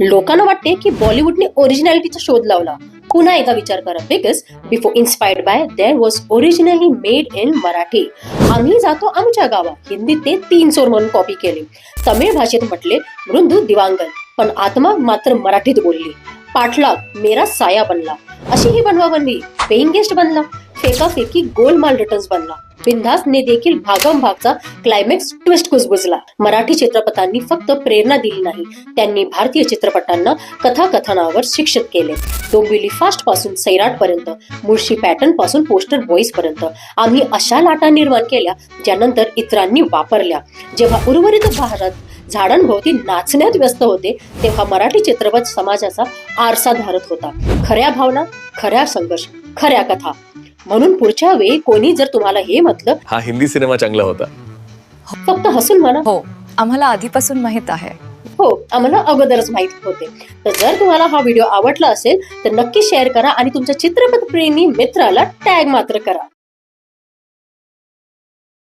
लोकांना वाटते की बॉलिवूडने ओरिजिनॅलिटीचा शोध लावला. पुन्हा एकदा विचार करा because before inspired by there was originally made in Marathi. आम्ही जातो आमच्या गावात. हिंदीत ते तीन सोर म्हणून कॉपी केले. तमिळ भाषेत म्हटले मृंदू दिवांगन. पण आत्मा मात्र मराठीत बोलली. पाठलाग मेरा साया बनला. अशी ही बनवा बनली पेईंग गेस्ट बनला. फेकाफेकी गोलमाल रिटर्न्स बनला. बिंदासने देखील भागम भागचा क्लायमॅक्स ट्विस्ट कुजबुजला. मराठी चित्रपटांनी फक्त प्रेरणा दिली नाही त्यांनी भारतीय चित्रपटांना कथाकथनावर शिक्षित केले. डोंबिवली फास्टपासून सैराट पर्यंत मुळशी पॅटर्नपासून पोस्टर बॉईज पर्यंत. आम्ही अशा लाटा निर्माण केल्या ज्यानंतर इतरांनी वापरल्या. जेव्हा उर्वरित भारत झाडांभोवती नाचण्यात व्यस्त होते तेव्हा मराठी चित्रपट समाजाचा आरसा धारत होता. खऱ्या भावना खऱ्या संघर्ष खऱ्या कथा. म्हणून पुढच्या वेळी कोणी जर तुम्हाला हे म्हटलं हा हिंदी सिनेमा चांगला होता. फक्त हसून म्हणा. हो आम्हाला आधीपासून माहीत आहे. हो आम्हाला अगोदरच माहीत होते. तर जर तुम्हाला हा व्हिडिओ आवडला असेल तर नक्की शेअर करा आणि तुमच्या चित्रपट प्रेमी मित्राला टॅग मात्र करा.